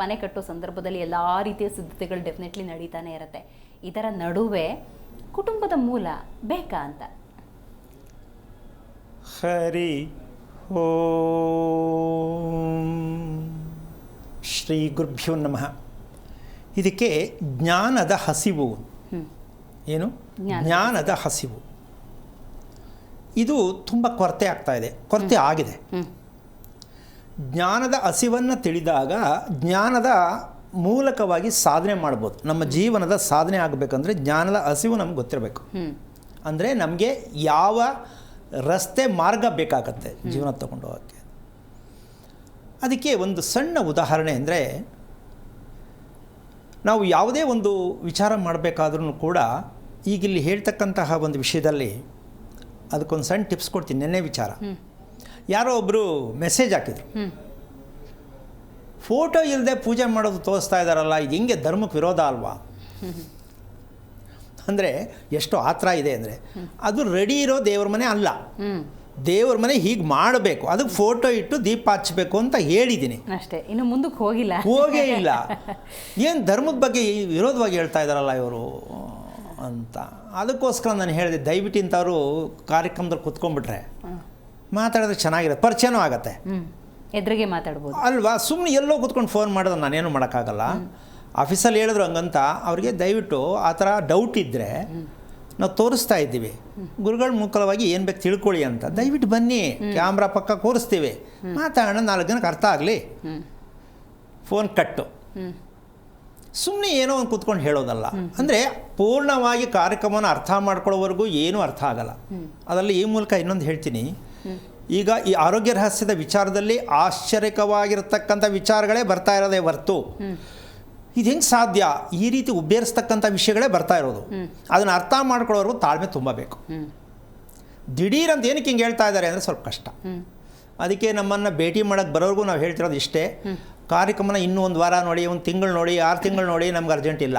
ಮನೆ ಕಟ್ಟೋ ಸಂದರ್ಭದಲ್ಲಿ ಎಲ್ಲ ರೀತಿಯ ಸಿದ್ಧತೆಗಳು ಡೆಫಿನೆಟ್ಲಿ ನಡೀತಾನೆ ಇರುತ್ತೆ. ಇದರ ನಡುವೆ ಕುಟುಂಬದ ಮೂಲ ಬೇಕಾ ಅಂತ? ಹರಿ ಓಂ ಶ್ರೀ ಗುರುಭ್ಯೋ ನಮಃ. ಇದಕ್ಕೆ ಜ್ಞಾನದ ಹಸಿವು. ಏನು? ಜ್ಞಾನದ ಹಸಿವು. ಇದು ತುಂಬ ಕೊರತೆ ಆಗ್ತಾ ಇದೆ. ಕೊರತೆ ಆಗಿದೆ. ಜ್ಞಾನದ ಹಸಿವನ್ನು ತಿಳಿದಾಗ ಜ್ಞಾನದ ಮೂಲಕವಾಗಿ ಸಾಧನೆ ಮಾಡ್ಬೋದು. ನಮ್ಮ ಜೀವನದ ಸಾಧನೆ ಆಗಬೇಕಂದ್ರೆ ಜ್ಞಾನದ ಹಸಿವು ನಮ್ಗೆ ಗೊತ್ತಿರಬೇಕು. ಅಂದರೆ ನಮಗೆ ಯಾವ ರಸ್ತೆ ಮಾರ್ಗ ಬೇಕಾಗತ್ತೆ ಜೀವನ ತಗೊಂಡು ಹೋಗೋಕ್ಕೆ. ಅದಕ್ಕೆ ಒಂದು ಸಣ್ಣ ಉದಾಹರಣೆ ಅಂದರೆ ನಾವು ಯಾವುದೇ ಒಂದು ವಿಚಾರ ಮಾಡಬೇಕಾದ್ರೂ ಕೂಡ ಈಗ ಇಲ್ಲಿ ಹೇಳ್ತಕ್ಕಂತಹ ಒಂದು ವಿಷಯದಲ್ಲಿ ಅದಕ್ಕೊಂದು ಸಣ್ಣ ಟಿಪ್ಸ್ ಕೊಡ್ತೀನಿ ನೆನ್ನೆ ವಿಚಾರ. ಯಾರೋ ಒಬ್ಬರು ಮೆಸೇಜ್ ಹಾಕಿದರು. ಫೋಟೋ ಇಲ್ಲದೆ ಪೂಜೆ ಮಾಡೋದು ತೋರಿಸ್ತಾ ಇದ್ದಾರಲ್ಲ ಇದು ಹೆಂಗೆ ಧರ್ಮಕ್ಕೆ ವಿರೋಧ ಅಲ್ವಾ? ಅಂದರೆ ಎಷ್ಟು ಆತ್ರ ಇದೆ ಅಂದರೆ ಅದು ರೆಡಿ ಇರೋ ದೇವ್ರ ಮನೆ ಅಲ್ಲ. ದೇವ್ರ ಮನೆ ಹೀಗೆ ಮಾಡಬೇಕು ಅದಕ್ಕೆ ಫೋಟೋ ಇಟ್ಟು ದೀಪ ಹಚ್ಚಬೇಕು ಅಂತ ಹೇಳಿದ್ದೀನಿ. ಅಷ್ಟೇ ಇನ್ನು ಮುಂದಕ್ಕೆ ಹೋಗಿಲ್ಲ. ಹೋಗೇ ಇಲ್ಲ. ಏನು ಧರ್ಮದ ಬಗ್ಗೆ ಈ ವಿರೋಧವಾಗಿ ಹೇಳ್ತಾ ಇದ್ದಾರಲ್ಲ ಇವರು ಅಂತ. ಅದಕ್ಕೋಸ್ಕರ ನಾನು ಹೇಳಿದೆ ದಯವಿಟ್ಟು ಇಂಥವ್ರು ಕಾರ್ಯಕ್ರಮದಲ್ಲಿ ಕುತ್ಕೊಂಡ್ಬಿಟ್ರೆ. ಮಾತಾಡಿದ್ರೆ ಚೆನ್ನಾಗಿರುತ್ತೆ ಪರಿಚಯನೂ ಆಗುತ್ತೆ. ಎದುರಿಗೆ ಮಾತಾಡ್ಬೋದು. ಅಲ್ವಾ? ಸುಮ್ಮನೆ ಎಲ್ಲೋ ಕೂತ್ಕೊಂಡು ಫೋನ್ ಮಾಡಿದ್ರೆ ನಾನೇನು ಮಾಡೋಕ್ಕಾಗಲ್ಲ. ಆಫೀಸಲ್ಲಿ ಹೇಳಿದ್ರು ಹಂಗಂತ ಅವ್ರಿಗೆ ದಯವಿಟ್ಟು ಆ ಥರ ಡೌಟ್ ಇದ್ದರೆ ನಾವು ತೋರಿಸ್ತಾ ಇದ್ದೀವಿ. ಗುರುಗಳ ಮುಖಲವಾಗಿ ಏನು ಬೇಕು ತಿಳ್ಕೊಳ್ಳಿ ಅಂತ. ದಯವಿಟ್ಟು ಬನ್ನಿ ಕ್ಯಾಮ್ರಾ ಪಕ್ಕ ಕೂರಿಸ್ತೀವಿ. ಮಾತಾಡೋಣ ನಾಲ್ಕು ಜನಕ್ಕೆ ಅರ್ಥ ಆಗಲಿ. ಫೋನ್ ಕಟ್ಟು ಸುಮ್ಮನೆ ಏನೋ ಒಂದು ಕೂತ್ಕೊಂಡು ಹೇಳೋದಲ್ಲ. ಅಂದರೆ ಪೂರ್ಣವಾಗಿ ಕಾರ್ಯಕ್ರಮನ ಅರ್ಥ ಮಾಡ್ಕೊಳ್ಳೋವರೆಗೂ ಏನೂ ಅರ್ಥ ಆಗಲ್ಲ. ಅದರಲ್ಲಿ ಈ ಮೂಲಕ ಇನ್ನೊಂದು ಹೇಳ್ತೀನಿ. ಈಗ ಈ ಆರೋಗ್ಯ ರಹಸ್ಯದ ವಿಚಾರದಲ್ಲಿ ಆಶ್ಚರ್ಯಕವಾಗಿರ್ತಕ್ಕಂಥ ವಿಚಾರಗಳೇ ಬರ್ತಾ ಇರೋದೇ ಹೊರ್ತು. ಇದು ಹೆಂಗೆ ಸಾಧ್ಯ? ಈ ರೀತಿ ಉಬ್ಬೇರಿಸ್ತಕ್ಕಂಥ ವಿಷಯಗಳೇ ಬರ್ತಾ ಇರೋದು. ಅದನ್ನು ಅರ್ಥ ಮಾಡ್ಕೊಳ್ಳೋರು ತಾಳ್ಮೆ ತುಂಬ ಬೇಕು ಹ್ಮ್ ದಿಢೀರ್ ಅಂತ ಏನಕ್ಕೆ ಹಿಂಗೆ ಹೇಳ್ತಾ ಇದ್ದಾರೆ ಅಂದರೆ ಸ್ವಲ್ಪ ಕಷ್ಟ. ಅದಕ್ಕೆ ನಮ್ಮನ್ನು ಭೇಟಿ ಮಾಡೋಕ್ಕೆ ಬರೋರ್ಗೂ ನಾವು ಹೇಳ್ತಿರೋದು ಇಷ್ಟೇ. ಕಾರ್ಯಕ್ರಮನ ಇನ್ನೂ ಒಂದು ವಾರ ನೋಡಿ, ಒಂದು ತಿಂಗಳು ನೋಡಿ, ಆರು ತಿಂಗಳು ನೋಡಿ ನಮ್ಗೆ ಅರ್ಜೆಂಟ್ ಇಲ್ಲ.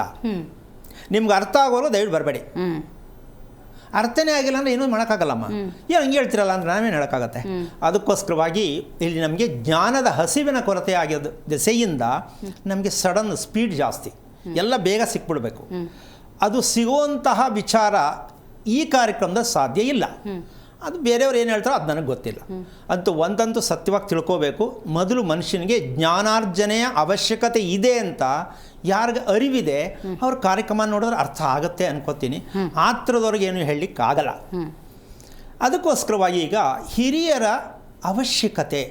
ನಿಮ್ಗೆ ಅರ್ಥ ಆಗೋರು ದಯವಿಟ್ಟು ಬರಬೇಡಿ. ಅರ್ಥನೇ ಆಗಿಲ್ಲ ಅಂದರೆ ಏನೂ ಮಾಡೋಕ್ಕಾಗಲ್ಲಮ್ಮ. ಏನು ಹಂಗೆ ಹೇಳ್ತಿರಲ್ಲ ಅಂದ್ರೆ ನಾವೇನು ಹೇಳೋಕ್ಕಾಗತ್ತೆ? ಅದಕ್ಕೋಸ್ಕರವಾಗಿ ಇಲ್ಲಿ ನಮಗೆ ಜ್ಞಾನದ ಹಸಿವಿನ ಕೊರತೆ ಆಗಿರೋದು ದೆಸೆಯಿಂದ ನಮಗೆ ಸಡನ್ ಸ್ಪೀಡ್ ಜಾಸ್ತಿ. ಎಲ್ಲ ಬೇಗ ಸಿಕ್ಬಿಡ್ಬೇಕು. ಅದು ಸಿಗುವಂತಹ ವಿಚಾರ ಈ ಕಾರ್ಯಕ್ರಮದ ಸಾಧ್ಯ ಇಲ್ಲ. ಅದು ಬೇರೆಯವ್ರು ಏನು ಹೇಳ್ತಾರೋ ಅದು ನನಗೆ ಗೊತ್ತಿಲ್ಲ. ಅಂತೂ ಒಂದಂತೂ ಸತ್ಯವಾಗಿ ತಿಳ್ಕೋಬೇಕು. ಮೊದಲು ಮನುಷ್ಯನಿಗೆ ಜ್ಞಾನಾರ್ಜನೆಯ ಅವಶ್ಯಕತೆ ಇದೆ ಅಂತ ಯಾರಿಗೆ ಅರಿವಿದೆ ಅವ್ರ ಕಾರ್ಯಕ್ರಮ ನೋಡಿದ್ರೆ ಅರ್ಥ ಆಗುತ್ತೆ ಅನ್ಕೋತೀನಿ. ಆ ಥರದವ್ರಿಗೆ ಏನು ಹೇಳಲಿಕ್ಕಾಗಲ್ಲ. ಅದಕ್ಕೋಸ್ಕರವಾಗಿ ಈಗ ಹಿರಿಯರ ಅವಶ್ಯಕತೆ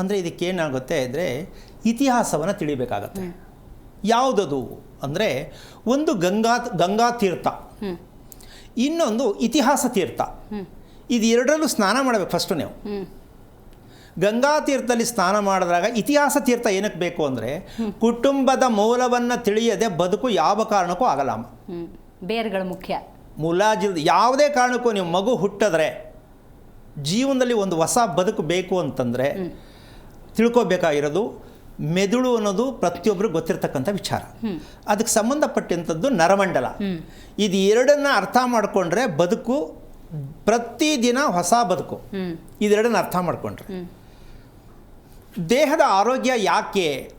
ಅಂದರೆ ಇದಕ್ಕೆ ಏನಾಗುತ್ತೆ ಅಂದರೆ ಇತಿಹಾಸವನ್ನು ತಿಳಿಬೇಕಾಗತ್ತೆ. ಯಾವುದದು ಅಂದರೆ ಒಂದು ಗಂಗಾ ಗಂಗಾ ತೀರ್ಥ. ಇನ್ನೊಂದು ಇತಿಹಾಸ ತೀರ್ಥ. ಇದು ಎರಡರಲ್ಲೂ ಸ್ನಾನ ಮಾಡಬೇಕು ಫಸ್ಟು ನೀವು. ಗಂಗಾ ತೀರ್ಥದಲ್ಲಿ ಸ್ನಾನ ಮಾಡಿದಾಗ ಇತಿಹಾಸ ತೀರ್ಥ ಏನಕ್ಕೆ ಬೇಕು ಅಂದರೆ ಕುಟುಂಬದ ಮೂಲವನ್ನು ತಿಳಿಯದೆ ಬದುಕು ಯಾವ ಕಾರಣಕ್ಕೂ ಆಗಲ್ಲ ಬೇರ್ಗಳು ಮುಖ್ಯ. ಮುಲಾಜಿಲ್ ಯಾವುದೇ ಕಾರಣಕ್ಕೂ ನೀವು ಮಗು ಹುಟ್ಟಿದ್ರೆ ಜೀವನದಲ್ಲಿ ಒಂದು ಹೊಸ ಬದುಕು ಬೇಕು ಅಂತಂದರೆ ತಿಳ್ಕೊಬೇಕಾಗಿರೋದು ಮೆದುಳು ಅನ್ನೋದು ಪ್ರತಿಯೊಬ್ಬರು ಗೊತ್ತಿರತಕ್ಕಂಥ ವಿಚಾರ. ಅದಕ್ಕೆ ಸಂಬಂಧಪಟ್ಟಂಥದ್ದು ನರಮಂಡಲ. ಇದು ಎರಡನ್ನ ಅರ್ಥ ಮಾಡಿಕೊಂಡ್ರೆ ಬದುಕು ಪ್ರತಿದಿನ ಹೊಸ ಬದುಕು. ಇದೆರಡನ್ನ ಅರ್ಥ ಮಾಡಿಕೊಂಡ್ರೆ. ದೇಹದ ಆರೋಗ್ಯ ಯಾಕೆ?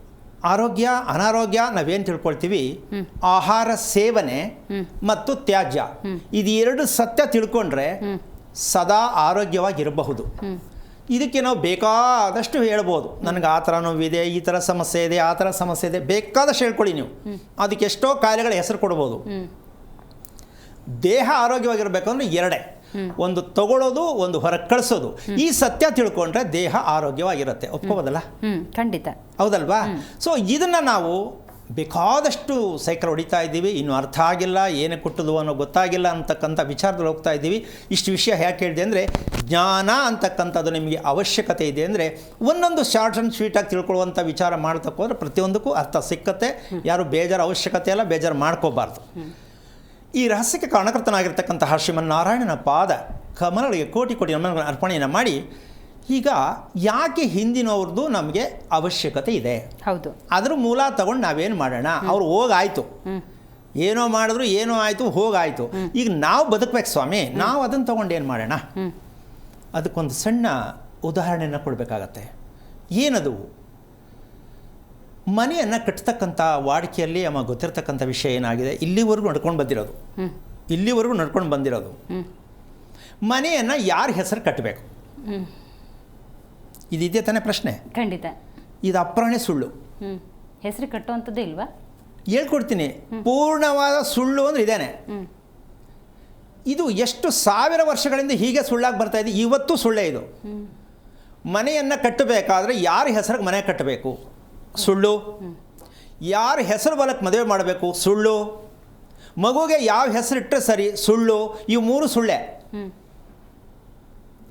ಆರೋಗ್ಯ ಅನಾರೋಗ್ಯ ನಾವೇನು ತಿಳ್ಕೊಳ್ತೀವಿ? ಆಹಾರ ಸೇವನೆ ಮತ್ತು ತ್ಯಾಜ್ಯ. ಇದು ಎರಡು ಸತ್ಯ ತಿಳ್ಕೊಂಡ್ರೆ ಸದಾ ಆರೋಗ್ಯವಾಗಿರಬಹುದು. ಇದಕ್ಕೆ ನಾವು ಬೇಕಾದಷ್ಟು ಹೇಳ್ಬೋದು. ನನಗೆ ಆ ಥರ ನೋವಿದೆ ಈ ಥರ ಸಮಸ್ಯೆ ಇದೆ ಆ ಥರ ಸಮಸ್ಯೆ ಇದೆ. ಬೇಕಾದಷ್ಟು ಹೇಳ್ಕೊಳ್ಳಿ ನೀವು. ಅದಕ್ಕೆ ಎಷ್ಟೋ ಕಾಯಿಲೆಗಳ ಹೆಸರು ಕೊಡ್ಬೋದು. ದೇಹ ಆರೋಗ್ಯವಾಗಿರಬೇಕಂದ್ರೆ ಎರಡೇ. ಒಂದು ತಗೊಳ್ಳೋದು ಒಂದು ಹೊರಗೆ ಕಳಿಸೋದು. ಈ ಸತ್ಯ ತಿಳ್ಕೊಂಡ್ರೆ ದೇಹ ಆರೋಗ್ಯವಾಗಿರುತ್ತೆ. ಒಪ್ಕೋಬೋದಲ್ಲ? ಖಂಡಿತ. ಹೌದಲ್ವಾ? ಸೊ ಇದನ್ನು ನಾವು ಬೇಕಾದಷ್ಟು ಸೈಕಲ್ ಹೊಡಿತಾ ಇದ್ದೀವಿ. ಇನ್ನೂ ಅರ್ಥ ಆಗಿಲ್ಲ ಏನೇ ಕೊಟ್ಟದು ಅನ್ನೋ ಗೊತ್ತಾಗಿಲ್ಲ ಅಂತಕ್ಕಂಥ ವಿಚಾರದಲ್ಲಿ ಹೋಗ್ತಾ ಇದ್ದೀವಿ. ಇಷ್ಟು ವಿಷಯ ಯಾಕೆ ಹೇಳಿದೆ ಅಂದರೆ ಜ್ಞಾನ ಅಂತಕ್ಕಂಥದ್ದು ನಿಮಗೆ ಅವಶ್ಯಕತೆ ಇದೆ ಅಂದರೆ ಒಂದೊಂದು ಶಾರ್ಟ್ ಆ್ಯಂಡ್ ಸ್ವೀಟಾಗಿ ತಿಳ್ಕೊಳ್ಳುವಂಥ ವಿಚಾರ ಮಾಡ್ತಕ್ಕೋದ್ರೆ ಪ್ರತಿಯೊಂದಕ್ಕೂ ಅರ್ಥ ಸಿಕ್ಕತ್ತೆ. ಯಾರು ಬೇಜಾರು ಅವಶ್ಯಕತೆ ಇಲ್ಲ ಬೇಜಾರು ಮಾಡ್ಕೋಬಾರ್ದು. ಈ ರಹಸ್ಯಕ್ಕೆ ಕಾರಣಕರ್ತನಾಗಿರ್ತಕ್ಕಂತಹ ಶ್ರೀಮನ್ನಾರಾಯಣನ ಪಾದ ಕಮಲಗಳಿಗೆ ಕೋಟಿ ಕೋಟಿ ನಮನ ಅರ್ಪಣೆಯನ್ನು ಮಾಡಿ ಈಗ ಯಾಕೆ ಹಿಂದಿನವ್ರದ್ದು ನಮಗೆ ಅವಶ್ಯಕತೆ ಇದೆ? ಹೌದು. ಅದ್ರ ಮೂಲ ತಗೊಂಡು ನಾವೇನು ಮಾಡೋಣ? ಅವ್ರು ಹೋಗಾಯ್ತು. ಏನೋ ಮಾಡಿದ್ರು ಏನೋ ಆಯಿತು ಹೋಗಾಯಿತು. ಈಗ ನಾವು ಬದುಕಬೇಕು ಸ್ವಾಮಿ. ನಾವು ಅದನ್ನು ತಗೊಂಡು ಏನು ಮಾಡೋಣ? ಅದಕ್ಕೊಂದು ಸಣ್ಣ ಉದಾಹರಣೆಯನ್ನು ಕೊಡಬೇಕಾಗತ್ತೆ. ಏನದು? ಮನೆಯನ್ನು ಕಟ್ಟತಕ್ಕಂಥ ವಾಡಿಕೆಯಲ್ಲಿ ಅಮ್ಮ ಗೊತ್ತಿರತಕ್ಕಂಥ ವಿಷಯ ಏನಾಗಿದೆ? ಇಲ್ಲಿವರೆಗೂ ನಡ್ಕೊಂಡು ಬಂದಿರೋದು. ಇಲ್ಲಿವರೆಗೂ ನಡ್ಕೊಂಡು ಬಂದಿರೋದು. ಮನೆಯನ್ನು ಯಾರ ಹೆಸರು ಕಟ್ಟಬೇಕು ಇದಿದೆ ತಾನೇ ಪ್ರಶ್ನೆ? ಖಂಡಿತ. ಇದು ಅಪ್ರಾಣೆ ಸುಳ್ಳು. ಹೆಸರು ಕಟ್ಟುವಂಥದ್ದು ಇಲ್ವಾ? ಹೇಳ್ಕೊಡ್ತೀನಿ. ಪೂರ್ಣವಾದ ಸುಳ್ಳು ಅಂದ್ರೆ ಇದೇನೆ. ಇದು ಎಷ್ಟು ಸಾವಿರ ವರ್ಷಗಳಿಂದ ಹೀಗೆ ಸುಳ್ಳಾಗಿ ಬರ್ತಾ ಇದೆ. ಇವತ್ತು ಸುಳ್ಳೇ ಇದು. ಮನೆಯನ್ನು ಕಟ್ಟಬೇಕಾದ್ರೆ ಯಾರ ಹೆಸರಿಗೆ ಮನೆ ಕಟ್ಟಬೇಕು? ಸುಳ್ಳು. ಯಾರ ಹೆಸರು ಬಲಕ್ಕೆ ಮದುವೆ ಮಾಡಬೇಕು? ಸುಳ್ಳು. ಮಗುಗೆ ಯಾವ ಹೆಸರು ಇಟ್ಟರೆ ಸರಿ? ಸುಳ್ಳು. ಇವು ಮೂರು ಸುಳ್ಳೆ.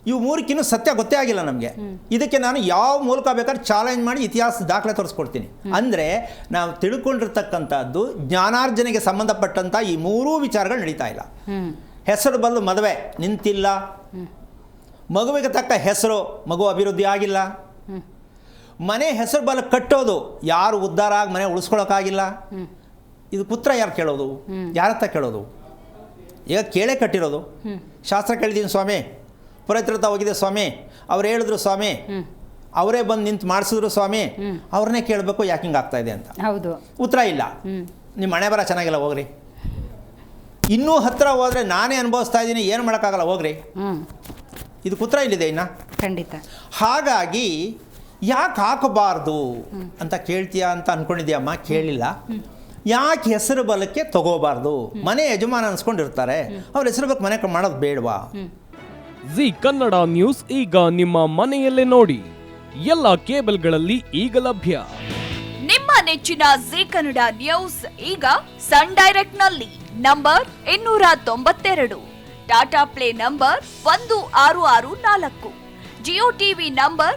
ಇವು ಮೂರಕ್ಕಿನ್ನೂ ಸತ್ಯ ಗೊತ್ತೇ ಆಗಿಲ್ಲ ನಮಗೆ. ಇದಕ್ಕೆ ನಾನು ಯಾವ ಮೂಲಕ ಬೇಕಾದ್ರೆ ಚಾಲೆಂಜ್ ಮಾಡಿ ಇತಿಹಾಸ ದಾಖಲೆ ತೋರಿಸ್ಕೊಡ್ತೀನಿ. ಅಂದರೆ ನಾವು ತಿಳ್ಕೊಂಡಿರ್ತಕ್ಕಂಥದ್ದು ಜ್ಞಾನಾರ್ಜನೆಗೆ ಸಂಬಂಧಪಟ್ಟಂಥ ಈ ಮೂರೂ ವಿಚಾರಗಳು ನಡೀತಾ ಇಲ್ಲ. ಹೆಸರು ಬಂದು ಮದುವೆ ನಿಂತಿಲ್ಲ. ಮಗುವಿಗೆ ತಕ್ಕ ಹೆಸರು ಮಗು ಅಭಿವೃದ್ಧಿ ಆಗಿಲ್ಲ. ಮನೆ ಹೆಸರು ಬಲ ಕಟ್ಟೋದು ಯಾರು ಉದ್ಧಾರ ಆಗಿ ಮನೆ ಉಳಿಸ್ಕೊಳಕ್ಕಾಗಿಲ್ಲ? ಇದು ಪುತ್ರ ಯಾರು ಕೇಳೋದು? ಯಾರತ್ತ ಕೇಳೋದು? ಈಗ ಕೇಳೇ ಕಟ್ಟಿರೋದು. ಶಾಸ್ತ್ರ ಕೇಳಿದ್ದೀನಿ ಸ್ವಾಮಿ. ಪುರೋಹಿತರ ಹೋಗಿದೆ ಸ್ವಾಮಿ. ಅವ್ರು ಹೇಳಿದ್ರು ಸ್ವಾಮಿ. ಅವರೇ ಬಂದು ನಿಂತು ಮಾಡಿಸಿದ್ರು ಸ್ವಾಮಿ. ಅವ್ರನ್ನೇ ಕೇಳಬೇಕು ಯಾಕೆ ಹಿಂಗೆ ಆಗ್ತಾ ಇದೆ ಅಂತ. ಹೌದು. ಉತ್ತರ ಇಲ್ಲ. ನಿಮ್ಮ ಮನೆ ಬರ ಚೆನ್ನಾಗಿಲ್ಲ ಹೋಗ್ರಿ. ಇನ್ನೂ ಹತ್ತಿರ ಹೋದ್ರೆ ನಾನೇ ಅನುಭವಿಸ್ತಾ ಇದ್ದೀನಿ ಏನು ಮಾಡೋಕ್ಕಾಗಲ್ಲ ಹೋಗ್ರಿ. ಇದು ಕುತ್ರ ಇಲ್ಲಿದೆ ಇನ್ನು. ಖಂಡಿತ. ಹಾಗಾಗಿ ಯಾಕೆ ಹಾಕಬಾರ್ದು ಅಂತ ಕೇಳ್ತೀಯಾ ಅಂತ ಅಂದ್ಕೊಂಡಿದ್ಯಮ್ಮ ಕೇಳಿಲ್ಲ. ಯಾಕೆ ಹೆಸರು ಬಲಕ್ಕೆ ತಗೋಬಾರ್ದು? ಮನೆ ಯಜಮಾನ ಅನ್ಸ್ಕೊಂಡಿರ್ತಾರೆ. ಅವ್ರ ಹೆಸರು ಬಲಕ್ಕೆ ಮನೆ ಮಾಡೋದು ಬೇಡವಾ? ಜಿ ಕನ್ನಡ ನ್ಯೂಸ್ ಈಗ ನಿಮ್ಮ ಮನೆಯಲ್ಲೇ ನೋಡಿ. ಎಲ್ಲ ಕೇಬಲ್ಗಳಲ್ಲಿ ಈಗ ಲಭ್ಯ. ನಿಮ್ಮ ನೆಚ್ಚಿನ ಜಿ ಕನ್ನಡ ನ್ಯೂಸ್ ಈಗ ಸನ್ ಡೈರೆಕ್ಟ್ನಲ್ಲಿ ನಂಬರ್ ಇನ್ನೂರ ತೊಂಬತ್ತೆರಡು. ಟಾಟಾ ಪ್ಲೇ ನಂಬರ್ ಒಂದು ಆರು ಆರು ನಾಲ್ಕು. Jio TV number